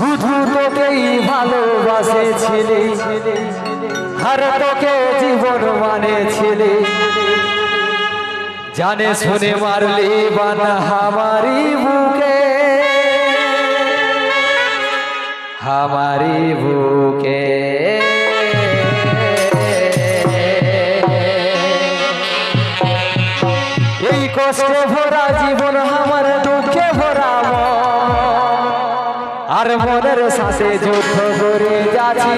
শুধু তোকেই ভালোবাসে ছেলে আর তোকে জীবন মানে ছেলে জানে, শুনে মারলি বানা হামারি বুকে। হামারি বুকে। এই কষ্টে ভরা জীবন, আমার দুঃখে ভরা মন। মনের শ্বাসে যুদ্ধ করে যাচ্ছি।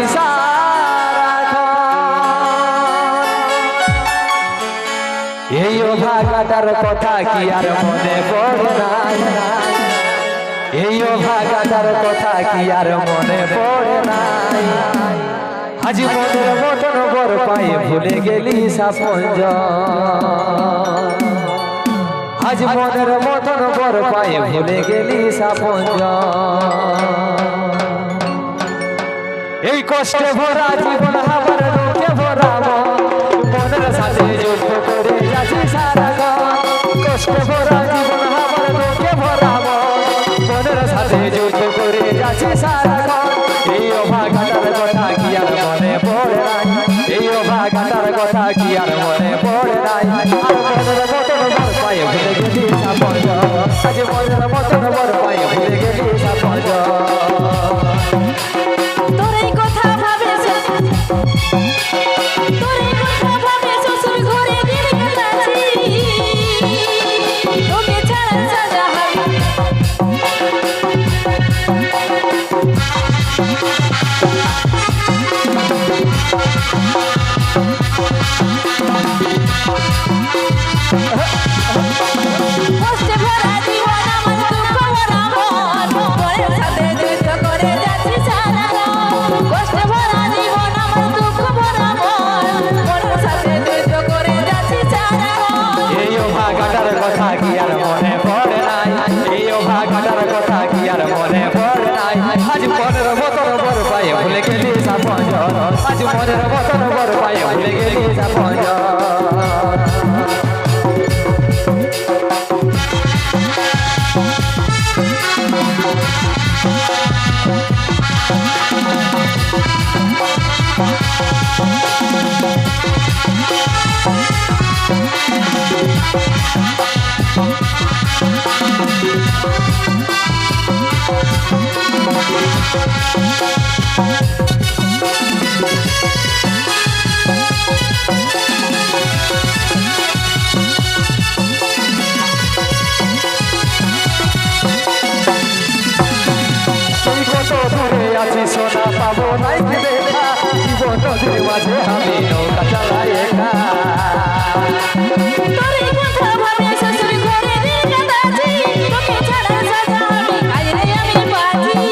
এই অভাগাটার কথা কি আর মনে পড়ে নাই এই অভাগাটার কথা কি আর মনে পড়ে নাই আজ মনের মতন বর পায়ে ভুলে গেলি সাপঞ্জ আজ মনের মতন বর পায়ে ভুলে গেলি সাপঞ্জ এই কষ্টে ভরা জীবন আমার লোকে ভরা মন। মনের সাথে যুদ্ধ করে যাচ্ছি সারা কষ্টে ভরা জীবন আমার লোকে ভরা মন। মনের সাথে যুদ্ধ করে যাচ্ছি সারা from আজ মনের মতন বর পায়ে ভুলে গেলি সাপঞ্জ তুই সোনা পাবো নাই কি দেখা জীবন নদীর মাঝে আমি নৌকা চালাই একা তোর এই কথা ভাবে শ্বশুর ঘরে দিন কাটাচ্ছি তোকে ছাড়া সাজা হবে আজ রে আমি বাজি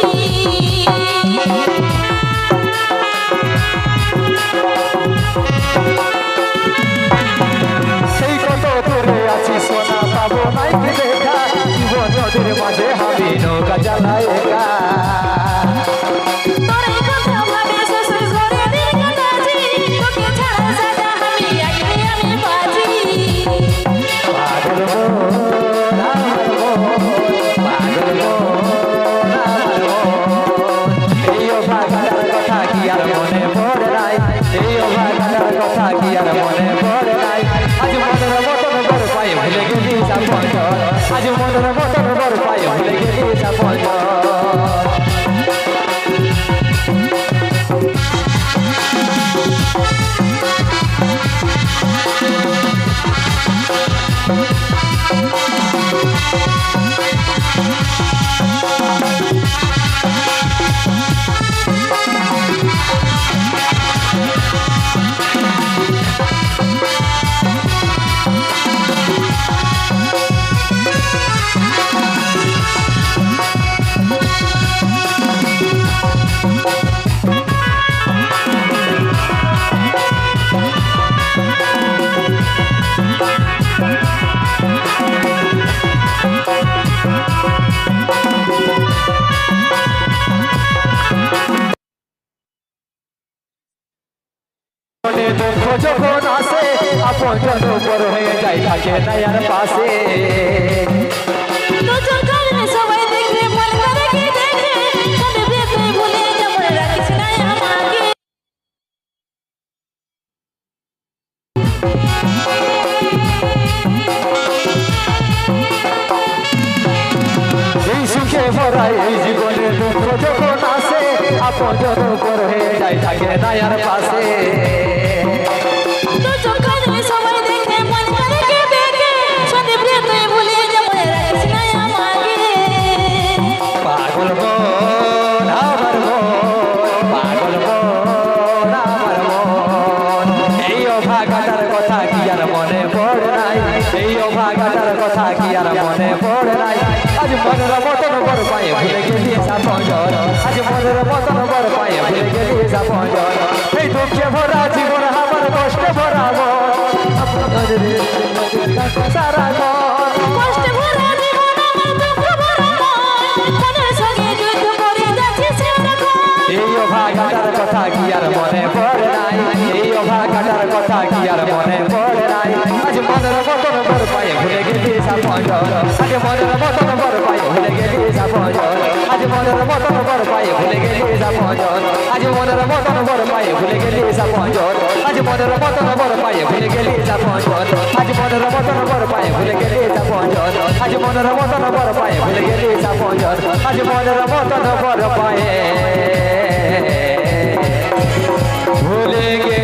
সেই কত দূরে আছি সোনা পাবো নাই Thank you. बने देखो जो कोना से अपन जन ऊपर हो जाए ताके नयन पासे। तो जो कर रे सब देख रे मन कर के देख रे कल देख रे भूले जब रख ना हम आगे जीवन दुख जो ना आप जो कर जाए পড়ে নাই। সেই অভাগাটার কথা কি আর মনে পড়ে নাই? আজ মনের মতন বড় পায়ে ভুলে গেলি সাপঞ্জন আজ মনের মতন বড় পায়ে ভুলে গেলি সাপঞ্জন এই দুঃখে ভরা জীবন আর মনে পড়ে নাই। এই অভাগাটার কথা কি আর মনে পড়ে নাই? আজ মনের মতন বর পায়ে ভুলে গেলি সাপঞ্জন আজ মনের মতন বর পায়ে ভুলে গেলি সাপঞ্জন আজ মনের মতন বর পায়ে ভুলে গেলি সাপঞ্জন আজ মনের মতন বর পায়ে ভুলে গেলি সাপঞ্জন আজ মনের মতন বর পায়ে ভুলে গেলি সাপঞ্জন আজ মনের মতন বর পায়ে ভুলে গেলি সাপঞ্জন আজ মনের মতন বর পায়ে ভুলে গেলি সাপঞ্জন আজ মনের মতন বর পায়ে भूलेंगे